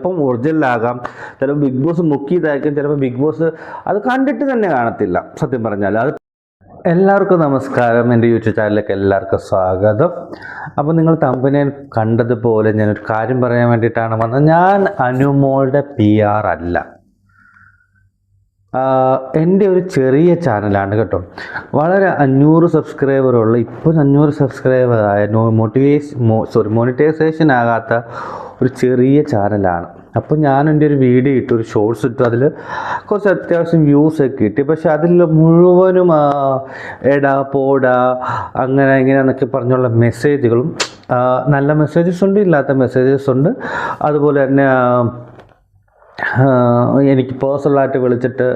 ചിലപ്പം ഒറിജിനലാകാം ചിലപ്പോൾ big boss മുക്കിയതായിരിക്കും ചിലപ്പോൾ ബിഗ് ബോസ് അത് കണ്ടിട്ട് തന്നെ കാണത്തില്ല സത്യം പറഞ്ഞാൽ അത് എല്ലാവർക്കും നമസ്കാരം. എന്റെ യൂട്യൂബ് ചാനലിലേക്ക് എല്ലാവർക്കും സ്വാഗതം. അപ്പോൾ നിങ്ങൾ തമ്പനെ കണ്ടതുപോലെ ഞാനൊരു കാര്യം പറയാൻ വേണ്ടിയിട്ടാണ് വന്നത്. ഞാൻ അനുമോളുടെ പി ആർ അല്ല. എന്റെ ഒരു ചെറിയ ചാനലാണ് കേട്ടോ. വളരെ അഞ്ഞൂറ് സബ്സ്ക്രൈബറുള്ള ഇപ്പോൾ അഞ്ഞൂറ് സബ്സ്ക്രൈബർ ആയ മോട്ടിവേഷൻ സോറി മോണിറ്റൈസേഷൻ ആകാത്ത ഒരു ചെറിയ ചാനലാണ്. അപ്പോൾ ഞാൻ എന്റെ ഒരു വീഡിയോ ഇട്ടു ഒരു ഷോർട്സ് ഇട്ടു. അതിൽ കുറച്ച് അത്യാവശ്യം വ്യൂസ് ഒക്കെ കിട്ടി. പക്ഷെ അതിൽ മുഴുവനും എടാ പോടാ അങ്ങനെ ഇങ്ങനെ എന്നൊക്കെ പറഞ്ഞുള്ള മെസ്സേജുകളും നല്ല മെസ്സേജസ് ഉണ്ട് ഇല്ലാത്ത മെസ്സേജസ് ഉണ്ട്. അതുപോലെ തന്നെ എനിക്ക് പേഴ്സണലായിട്ട് വിളിച്ചിട്ട്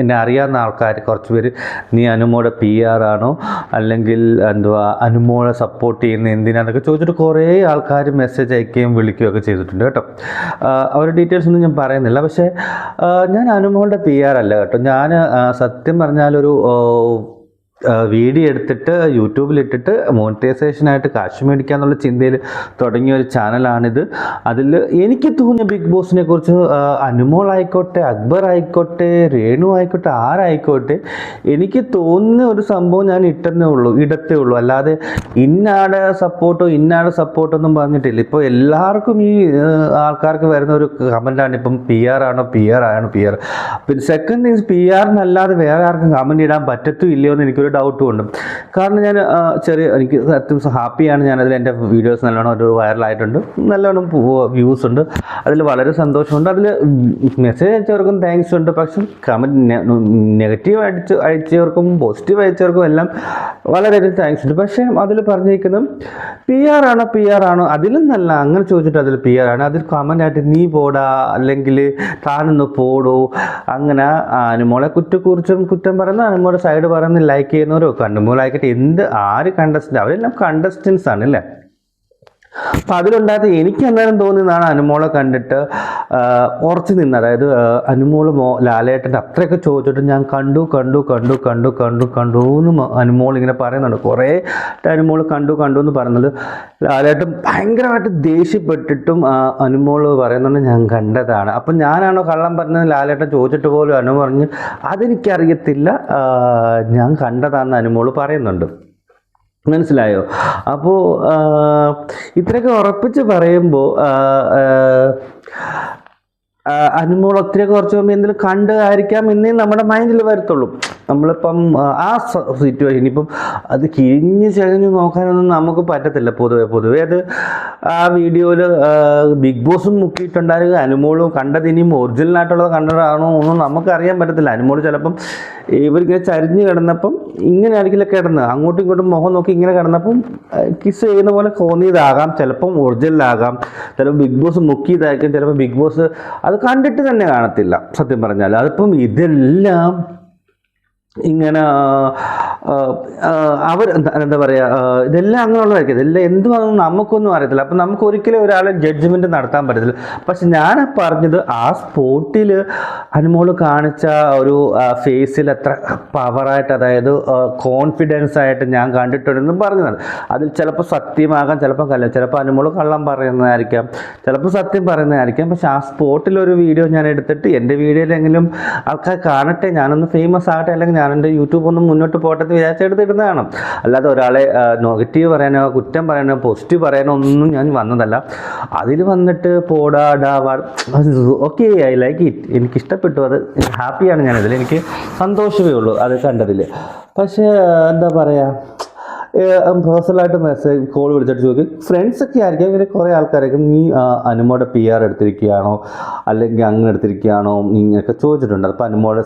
എന്നെ അറിയാവുന്ന ആൾക്കാർ കുറച്ച് പേര്. നീ അനുമോടെ പി ആർ ആണോ? അല്ലെങ്കിൽ എന്തുവാ അനുമോളെ സപ്പോർട്ട് ചെയ്യുന്ന എന്തിനാന്നൊക്കെ ചോദിച്ചിട്ട് കുറേ ആൾക്കാർ മെസ്സേജ് അയക്കുകയും വിളിക്കുകയും ഒക്കെ ചെയ്തിട്ടുണ്ട് കേട്ടോ. അവരുടെ ഡീറ്റെയിൽസ് ഒന്നും ഞാൻ പറയുന്നില്ല. പക്ഷേ ഞാൻ അനുമോളുടെ പി ആർ അല്ല കേട്ടോ. ഞാൻ സത്യം പറഞ്ഞാലൊരു വീഡിയോ എടുത്തിട്ട് യൂട്യൂബിലിട്ടിട്ട് മോണിറ്റൈസേഷനായിട്ട് കാശ് മേടിക്കുക എന്നുള്ള ചിന്തയിൽ തുടങ്ങിയ ഒരു ചാനലാണിത്. അതിൽ എനിക്ക് തോന്നിയ ബിഗ് ബോസിനെ കുറിച്ച് അനുമോൾ ആയിക്കോട്ടെ അക്ബർ ആയിക്കോട്ടെ രേണു ആയിക്കോട്ടെ ആരായിക്കോട്ടെ എനിക്ക് തോന്നുന്ന ഒരു സംഭവം ഞാൻ ഇട്ടെന്നേ ഉള്ളൂ ഇടത്തേ ഉള്ളൂ. അല്ലാതെ ഇന്നാടെ സപ്പോർട്ടോ ഇന്നാടെ സപ്പോർട്ടോ ഒന്നും പറഞ്ഞിട്ടില്ല. ഇപ്പോൾ എല്ലാവർക്കും ഈ ആൾക്കാർക്ക് വരുന്ന ഒരു കമന്റാണ്. ഇപ്പം പി ആർ ആണോ പി ആർ ആണോ പി ആർ പിന്നെ സെക്കൻഡ് തിങ്സ് പി ആറിനല്ലാതെ വേറെ ആർക്കും കമന്റ് ഇടാൻ പറ്റത്തും ഇല്ലയോ എന്ന് എനിക്കൊരു ഡൗട്ടും ഉണ്ട്. കാരണം ഞാൻ ചെറിയ എനിക്ക് സത്യം ഹാപ്പിയാണ് ഞാനതിൽ എന്റെ വീഡിയോസ് നല്ലോണം ഒരു വൈറലായിട്ടുണ്ട് നല്ലോണം വ്യൂസ് ഉണ്ട്. അതിൽ വളരെ സന്തോഷമുണ്ട്. അതിൽ മെസ്സേജ് അയച്ചവർക്കും താങ്ക്സ് ഉണ്ട്. പക്ഷെ കമന്റ് നെഗറ്റീവ് അടിച്ച് അയച്ചവർക്കും പോസിറ്റീവ് അയച്ചവർക്കും എല്ലാം വളരെയധികം താങ്ക്സ് ഉണ്ട്. പക്ഷേ അതിൽ പറഞ്ഞിരിക്കുന്നത് പി ആർ ആണോ പി ആർ ആണോ? അതിലും നല്ല അങ്ങനെ ചോദിച്ചിട്ട് അതിൽ പി ആർ ആണ്. അതിൽ കമന്റ് ആയിട്ട് നീ പോടാ അല്ലെങ്കിൽ താനൊന്ന് പോടോ. അങ്ങനെ അനുമോളെ കുറ്റക്കുറിച്ചും കുറ്റം പറയുന്ന അനുമോളെ സൈഡ് പറയുന്ന ലൈക്ക് ചെയ്യുന്നവരോ കണ്ടുമൂലായിക്കട്ടെ എന്ത് ആര് കണ്ടസ്റ്റന്റ് അവരെല്ലാം കണ്ടസ്റ്റൻസ് ആണ് അല്ലേ അപ്പം അതിലുണ്ടായത് എനിക്ക് അന്നേരം തോന്നിയതാണ് അനുമോളെ കണ്ടിട്ട് ഉറച്ചു നിന്ന്. അതായത് അനുമോൾ മോ ലാലേട്ടന്റെ അത്രയൊക്കെ ചോദിച്ചിട്ട് ഞാൻ കണ്ടു കണ്ടു കണ്ടു കണ്ടു കണ്ടു കണ്ടു എന്ന് അനുമോൾ ഇങ്ങനെ പറയുന്നുണ്ട്. കുറേ അനുമോൾ കണ്ടു കണ്ടു എന്ന് പറയുന്നത് ലാലേട്ടൻ ഭയങ്കരമായിട്ട് ദേഷ്യപ്പെട്ടിട്ടും ആ, അനുമോൾ പറയുന്നുണ്ട് ഞാൻ കണ്ടതാണ്. അപ്പം ഞാനാണോ കള്ളം പറഞ്ഞത് ലാലേട്ടൻ ചോദിച്ചിട്ട് പോലും അനു പറഞ്ഞ് അതെനിക്കറിയത്തില്ല ഞാൻ കണ്ടതാണെന്ന് അനുമോൾ പറയുന്നുണ്ട്. മനസ്സിലായോ? അപ്പോൾ ഇത്രയൊക്കെ ഉറപ്പിച്ച് പറയുമ്പോൾ അനുമോൾ ഒത്തിരിയൊക്കെ കുറച്ച് മുമ്പ് എന്തെങ്കിലും കണ്ട് ആയിരിക്കാം എന്നേ നമ്മുടെ മൈൻഡിൽ വരത്തുള്ളൂ. നമ്മളിപ്പം ആ, സിറ്റുവേഷൻ ഇപ്പം അത് കിഴിഞ്ഞ് ചകഞ്ഞ് നോക്കാനൊന്നും നമുക്ക് പറ്റത്തില്ല പൊതുവെ പൊതുവെ അത് ആ വീഡിയോയിൽ ബിഗ് ബോസും മുക്കിയിട്ടുണ്ടായിരുന്നു അനുമോളും കണ്ടത് ഇനിയും ഒറിജിനലായിട്ടുള്ളത് കണ്ടതാണോ ഒന്നും നമുക്കറിയാൻ പറ്റത്തില്ല. അനുമോൾ ചിലപ്പം ഇവരിങ്ങനെ ചരിഞ്ഞ് കിടന്നപ്പം ഇങ്ങനെ ആയിരിക്കില്ല കിടന്ന്. അങ്ങോട്ടും ഇങ്ങോട്ടും മുഖം നോക്കി ഇങ്ങനെ കിടന്നപ്പം കിസ് ചെയ്യുന്ന പോലെ തോന്നിയതാകാം. ചിലപ്പം ഒറിജിനലാകാം. ചിലപ്പോൾ ബിഗ് ബോസ് മുക്കിയതായിരിക്കും. ചിലപ്പോൾ ബിഗ് ബോസ് അത് കണ്ടിട്ട് തന്നെ കാണത്തില്ല. സത്യം പറഞ്ഞാൽ അതിപ്പം ഇതെല്ലാം ഇങ്ങനെ അവർ എന്താ എന്താ പറയുക ഇതെല്ലാം അങ്ങനെയുള്ളതായിരിക്കും ഇതെല്ലാം എന്തുവാണെന്ന് നമുക്കൊന്നും അറിയത്തില്ല. അപ്പം നമുക്ക് ഒരിക്കലും ഒരാളെ ജഡ്ജ്മെന്റ് നടത്താൻ പറ്റത്തില്ല. പക്ഷെ ഞാൻ പറഞ്ഞത് ആ സ്പോട്ടിൽ അനുമോൾ കാണിച്ച ഒരു ഫേസിൽ അത്ര പവറായിട്ട് അതായത് കോൺഫിഡൻസ് ആയിട്ട് ഞാൻ കണ്ടിട്ടുണ്ടെന്ന് പറഞ്ഞതാണ്. അതിൽ ചിലപ്പോൾ സത്യമാകാം ചിലപ്പോൾ കല്ല ചിലപ്പോൾ അനുമോൾ കള്ളം പറയുന്നതായിരിക്കാം. ചിലപ്പോൾ സത്യം പറയുന്നതായിരിക്കാം. പക്ഷെ ആ സ്പോട്ടിൽ ഒരു വീഡിയോ ഞാൻ എടുത്തിട്ട് എന്റെ വീഡിയോയിലെങ്കിലും ആൾക്കാർ കാണട്ടെ ഞാനൊന്ന് ഫേമസ് ആകട്ടെ അല്ലെങ്കിൽ ഞാൻ എന്റെ യൂട്യൂബ് ഒന്ന് മുന്നോട്ട് എന്ന് വിചാരിച്ചെടുത്തിടുന്നതാണ് അല്ലാതെ ഒരാളെ നെഗറ്റീവ് പറയാനോ കുറ്റം പറയാനോ പോസിറ്റീവ് പറയാനോ ഒന്നും ഞാൻ വന്നതല്ല. അതിൽ വന്നിട്ട് പോടാടാ ഓക്കെ ഐ ലൈക്ക് ഇറ്റ് എനിക്ക് ഇഷ്ടപ്പെട്ടു അത് ഹാപ്പിയാണ് ഞാനതിൽ എനിക്ക് സന്തോഷമേ ഉള്ളൂ അത് കണ്ടതിൽ പക്ഷേ എന്താ പറയുക പേഴ്സണലായിട്ട് മെസ്സേജ് കോൾ വിളിച്ചിട്ട് ചോദിക്കും. ഫ്രണ്ട്സൊക്കെ ആയിരിക്കും ഇങ്ങനെ കുറേ ആൾക്കാരായിരിക്കും നീ അനുമോടെ പി ആർ എടുത്തിരിക്കുകയാണോ? അല്ലെങ്കിൽ അങ്ങനെ എടുത്തിരിക്കുകയാണോ? നീ ഇങ്ങനെയൊക്കെ ചോദിച്ചിട്ടുണ്ട്. അപ്പോൾ അനുമോടെ